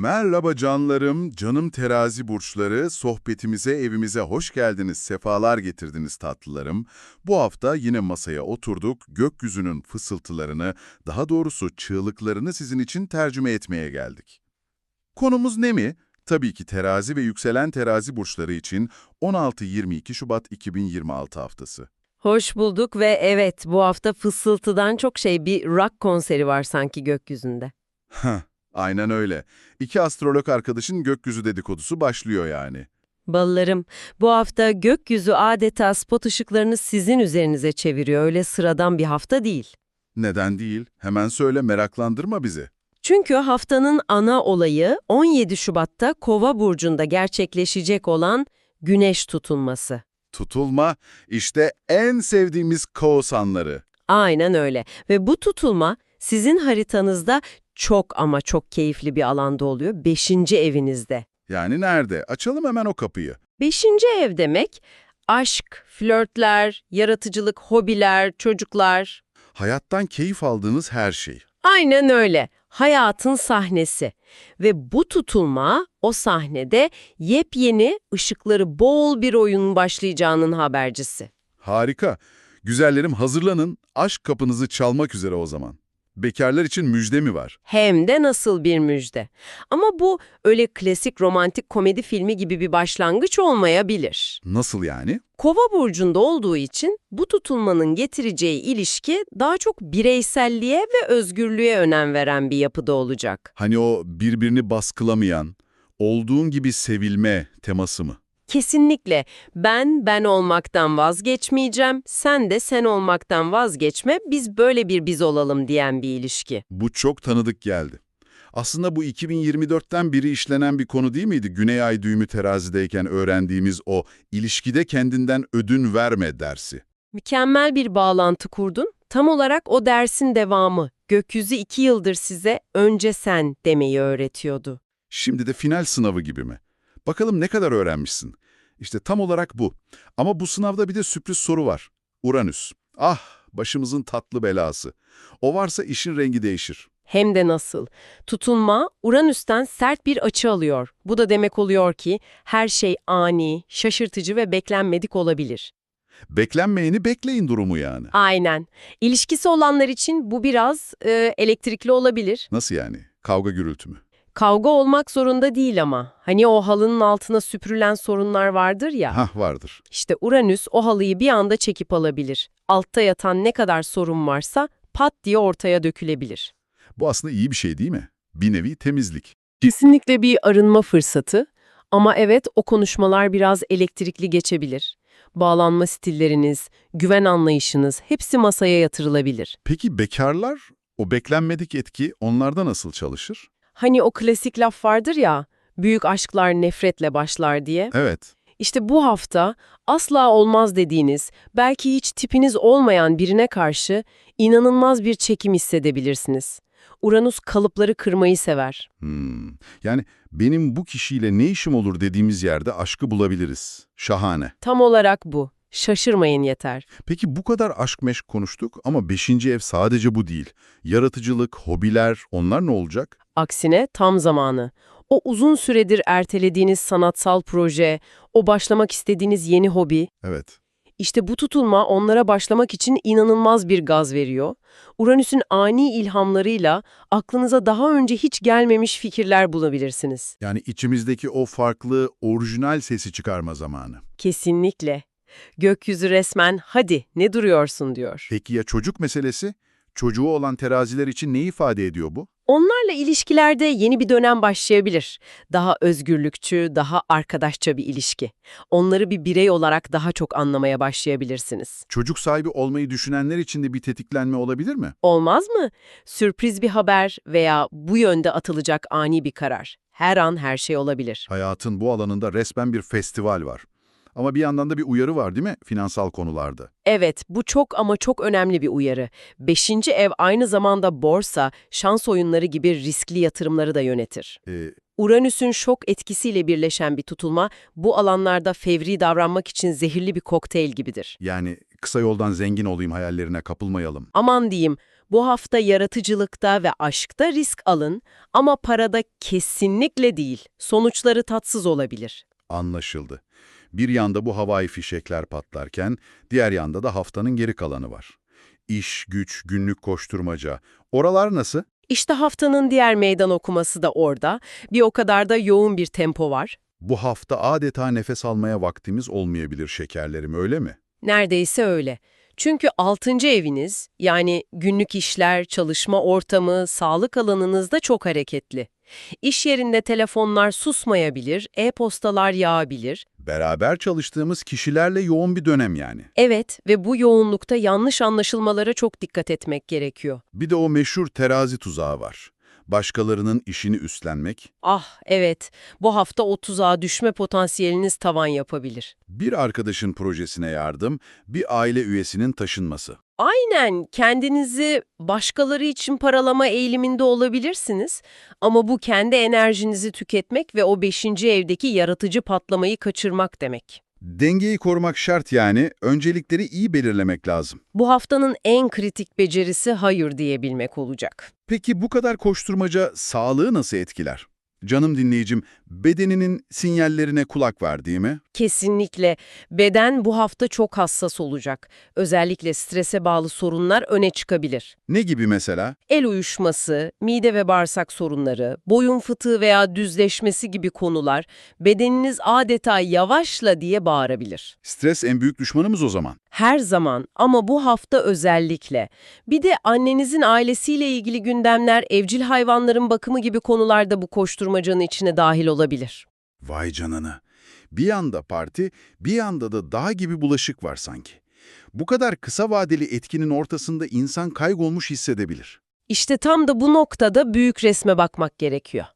Merhaba canlarım, canım terazi burçları, sohbetimize, evimize hoş geldiniz, sefalar getirdiniz tatlılarım. Bu hafta yine masaya oturduk, gökyüzünün fısıltılarını, daha doğrusu çığlıklarını sizin için tercüme etmeye geldik. Konumuz ne mi? Tabii ki terazi ve yükselen terazi burçları için 16-22 Şubat 2026 haftası. Hoş bulduk ve evet bu hafta fısıltıdan çok şey bir rock konseri var sanki gökyüzünde. Heh, aynen öyle. İki astrolog arkadaşın gökyüzü dedikodusu başlıyor yani. Ballarım, bu hafta gökyüzü adeta spot ışıklarını sizin üzerinize çeviriyor. Öyle sıradan bir hafta değil. Neden değil? Hemen söyle, meraklandırma bizi. Çünkü haftanın ana olayı 17 Şubat'ta Kova burcunda gerçekleşecek olan güneş tutulması. Tutulma, işte en sevdiğimiz kaos anları. Aynen öyle. Ve bu tutulma sizin haritanızda çok ama çok keyifli bir alanda oluyor. Beşinci evinizde. Yani nerede? Açalım hemen o kapıyı. Beşinci ev demek aşk, flörtler, yaratıcılık, hobiler, çocuklar. Hayattan keyif aldığınız her şey. Aynen öyle. Hayatın sahnesi. Ve bu tutulma o sahnede yepyeni, ışıkları bol bir oyunun başlayacağının habercisi. Harika. Güzellerim hazırlanın. Aşk kapınızı çalmak üzere o zaman. Bekarlar için müjde mi var? Hem de nasıl bir müjde. Ama bu öyle klasik romantik komedi filmi gibi bir başlangıç olmayabilir. Nasıl yani? Kova burcunda olduğu için bu tutulmanın getireceği ilişki daha çok bireyselliğe ve özgürlüğe önem veren bir yapıda olacak. Hani o birbirini baskılamayan, olduğun gibi sevilme teması mı? Kesinlikle ben ben olmaktan vazgeçmeyeceğim, sen de sen olmaktan vazgeçme, biz böyle bir biz olalım diyen bir ilişki. Bu çok tanıdık geldi. Aslında bu 2024'ten biri işlenen bir konu değil miydi? Güney ay düğümü terazideyken öğrendiğimiz o ilişkide kendinden ödün verme dersi. Mükemmel bir bağlantı kurdun. Tam olarak o dersin devamı. Gökyüzü iki yıldır size önce sen demeyi öğretiyordu. Şimdi de final sınavı gibi mi? Bakalım ne kadar öğrenmişsin? İşte tam olarak bu. Ama bu sınavda bir de sürpriz soru var. Uranüs. Ah, başımızın tatlı belası. O varsa işin rengi değişir. Hem de nasıl. Tutunma, Uranüs'ten sert bir açı alıyor. Bu da demek oluyor ki her şey ani, şaşırtıcı ve beklenmedik olabilir. Beklenmeyeni bekleyin durumu yani. Aynen. İlişkisi olanlar için bu biraz e, elektrikli olabilir. Nasıl yani? Kavga gürültü mü? Kavga olmak zorunda değil ama. Hani o halının altına süpürülen sorunlar vardır ya. Hah vardır. İşte Uranüs o halıyı bir anda çekip alabilir. Altta yatan ne kadar sorun varsa pat diye ortaya dökülebilir. Bu aslında iyi bir şey değil mi? Bir nevi temizlik. Kesinlikle bir arınma fırsatı. Ama evet o konuşmalar biraz elektrikli geçebilir. Bağlanma stilleriniz, güven anlayışınız hepsi masaya yatırılabilir. Peki bekarlar, o beklenmedik etki onlarda nasıl çalışır? Hani o klasik laf vardır ya, büyük aşklar nefretle başlar diye. Evet. İşte bu hafta asla olmaz dediğiniz, belki hiç tipiniz olmayan birine karşı inanılmaz bir çekim hissedebilirsiniz. Uranüs kalıpları kırmayı sever. Hmm. Yani benim bu kişiyle ne işim olur dediğimiz yerde aşkı bulabiliriz. Şahane. Tam olarak bu. Şaşırmayın yeter. Peki bu kadar aşk meşk konuştuk ama beşinci ev sadece bu değil. Yaratıcılık, hobiler, onlar ne olacak? Aksine tam zamanı. O uzun süredir ertelediğiniz sanatsal proje, o başlamak istediğiniz yeni hobi, Evet. işte bu tutulma onlara başlamak için inanılmaz bir gaz veriyor. Uranüs'ün ani ilhamlarıyla aklınıza daha önce hiç gelmemiş fikirler bulabilirsiniz. Yani içimizdeki o farklı, orijinal sesi çıkarma zamanı. Kesinlikle. Gökyüzü resmen hadi ne duruyorsun diyor. Peki ya çocuk meselesi? Çocuğu olan teraziler için ne ifade ediyor bu? Onlarla ilişkilerde yeni bir dönem başlayabilir. Daha özgürlükçü, daha arkadaşça bir ilişki. Onları bir birey olarak daha çok anlamaya başlayabilirsiniz. Çocuk sahibi olmayı düşünenler için de bir tetiklenme olabilir mi? Olmaz mı? Sürpriz bir haber veya bu yönde atılacak ani bir karar. Her an her şey olabilir. Hayatın bu alanında resmen bir festival var. Ama bir yandan da bir uyarı var değil mi finansal konularda? Evet, bu çok ama çok önemli bir uyarı. Beşinci ev aynı zamanda borsa, şans oyunları gibi riskli yatırımları da yönetir. Ee, Uranüs'ün şok etkisiyle birleşen bir tutulma, bu alanlarda fevri davranmak için zehirli bir kokteyl gibidir. yani kısa yoldan zengin olayım hayallerine kapılmayalım. Aman diyeyim, bu hafta yaratıcılıkta ve aşkta risk alın ama parada kesinlikle değil. Sonuçları tatsız olabilir. Anlaşıldı. Bir yanda bu havai fişekler patlarken, diğer yanda da haftanın geri kalanı var. İş, güç, günlük koşturmaca. Oralar nasıl? İşte haftanın diğer meydan okuması da orada. Bir o kadar da yoğun bir tempo var. Bu hafta adeta nefes almaya vaktimiz olmayabilir şekerlerim, öyle mi? Neredeyse öyle. Çünkü altıncı eviniz, yani günlük işler, çalışma ortamı, sağlık alanınız da çok hareketli. İş yerinde telefonlar susmayabilir, e-postalar yağabilir. Beraber çalıştığımız kişilerle yoğun bir dönem yani. Evet ve bu yoğunlukta yanlış anlaşılmalara çok dikkat etmek gerekiyor. Bir de o meşhur terazi tuzağı var. Başkalarının işini üstlenmek, Ah evet, bu hafta o tuzağa düşme potansiyeliniz tavan yapabilir. bir arkadaşın projesine yardım, bir aile üyesinin taşınması. Aynen, kendinizi başkaları için paralama eğiliminde olabilirsiniz ama bu kendi enerjinizi tüketmek ve o beşinci evdeki yaratıcı patlamayı kaçırmak demek. Dengeyi korumak şart yani, öncelikleri iyi belirlemek lazım. Bu haftanın en kritik becerisi hayır diyebilmek olacak. Peki bu kadar koşturmaca sağlığı nasıl etkiler? Canım dinleyicim, bedeninin sinyallerine kulak ver değil mi? Kesinlikle. Beden bu hafta çok hassas olacak. Özellikle strese bağlı sorunlar öne çıkabilir. Ne gibi mesela? El uyuşması, mide ve bağırsak sorunları, boyun fıtığı veya düzleşmesi gibi konular bedeniniz adeta yavaşla diye bağırabilir. Stres en büyük düşmanımız o zaman. Her zaman ama bu hafta özellikle. Bir de annenizin ailesiyle ilgili gündemler, evcil hayvanların bakımı gibi konularda bu koşturmacanın içine dahil olabilir. Vay canına. Bir yanda parti, bir yanda da dağ gibi bulaşık var sanki. Bu kadar kısa vadeli etkinin ortasında insan kaybolmuş hissedebilir. İşte tam da bu noktada büyük resme bakmak gerekiyor.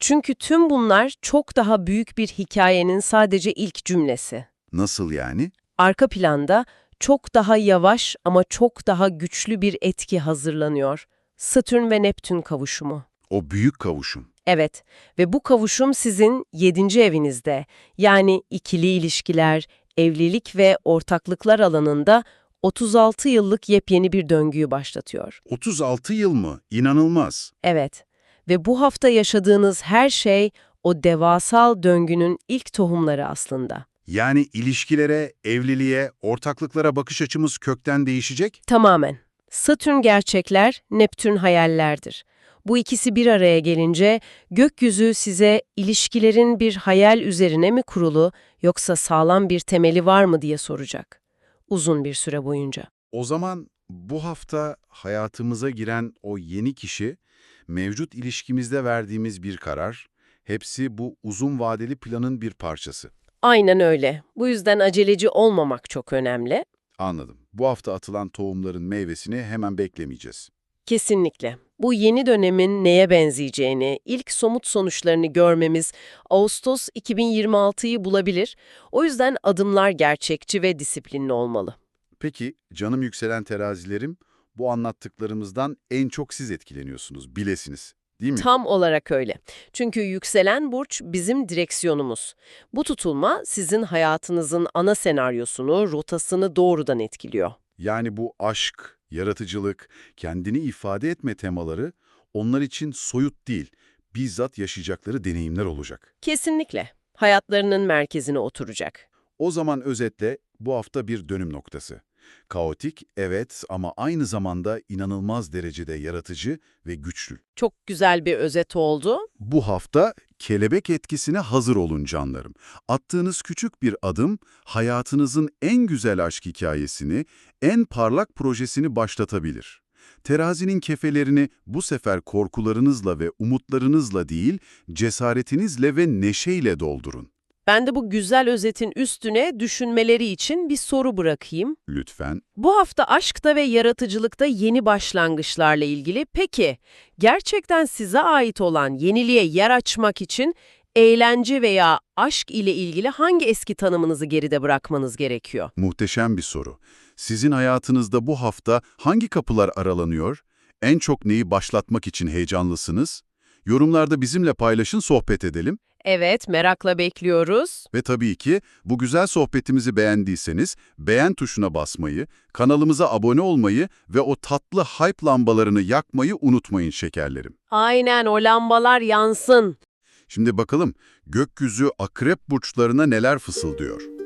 Çünkü tüm bunlar çok daha büyük bir hikayenin sadece ilk cümlesi. Nasıl yani? Arka planda çok daha yavaş ama çok daha güçlü bir etki hazırlanıyor. Satürn ve Neptün kavuşumu. O büyük kavuşum. Evet ve bu kavuşum sizin 7. evinizde yani ikili ilişkiler, evlilik ve ortaklıklar alanında 36 yıllık yepyeni bir döngüyü başlatıyor. 36 yıl mı? İnanılmaz. Evet ve bu hafta yaşadığınız her şey o devasal döngünün ilk tohumları aslında. Yani ilişkilere, evliliğe, ortaklıklara bakış açımız kökten değişecek? Tamamen. Satürn gerçekler, Neptün hayallerdir. Bu ikisi bir araya gelince gökyüzü size ilişkilerin bir hayal üzerine mi kurulu yoksa sağlam bir temeli var mı diye soracak. Uzun bir süre boyunca. O zaman bu hafta hayatımıza giren o yeni kişi, mevcut ilişkimizde verdiğimiz bir karar, hepsi bu uzun vadeli planın bir parçası. Aynen öyle. Bu yüzden aceleci olmamak çok önemli. Anladım. Bu hafta atılan tohumların meyvesini hemen beklemeyeceğiz. Kesinlikle. Bu yeni dönemin neye benzeyeceğini, ilk somut sonuçlarını görmemiz Ağustos 2026'yı bulabilir. O yüzden adımlar gerçekçi ve disiplinli olmalı. Peki, canım yükselen terazilerim, bu anlattıklarımızdan en çok siz etkileniyorsunuz, bilesiniz. Değil mi? Tam olarak öyle. Çünkü yükselen burç bizim direksiyonumuz. Bu tutulma sizin hayatınızın ana senaryosunu, rotasını doğrudan etkiliyor. Yani bu aşk, yaratıcılık, kendini ifade etme temaları onlar için soyut değil, bizzat yaşayacakları deneyimler olacak. Kesinlikle. Hayatlarının merkezine oturacak. O zaman özetle bu hafta bir dönüm noktası. Kaotik, evet ama aynı zamanda inanılmaz derecede yaratıcı ve güçlü. Çok güzel bir özet oldu. Bu hafta kelebek etkisine hazır olun canlarım. Attığınız küçük bir adım hayatınızın en güzel aşk hikayesini, en parlak projesini başlatabilir. Terazinin kefelerini bu sefer korkularınızla ve umutlarınızla değil, cesaretinizle ve neşeyle doldurun. Ben de bu güzel özetin üstüne düşünmeleri için bir soru bırakayım. Lütfen. Bu hafta aşkta ve yaratıcılıkta yeni başlangıçlarla ilgili peki gerçekten size ait olan yeniliğe yer açmak için eğlence veya aşk ile ilgili hangi eski tanımınızı geride bırakmanız gerekiyor? Muhteşem bir soru. Sizin hayatınızda bu hafta hangi kapılar aralanıyor? En çok neyi başlatmak için heyecanlısınız? Yorumlarda bizimle paylaşın, sohbet edelim. Evet, merakla bekliyoruz. Ve tabii ki bu güzel sohbetimizi beğendiyseniz beğen tuşuna basmayı, kanalımıza abone olmayı ve o tatlı hype lambalarını yakmayı unutmayın şekerlerim. Aynen o lambalar yansın. Şimdi bakalım gökyüzü akrep burçlarına neler fısıldıyor.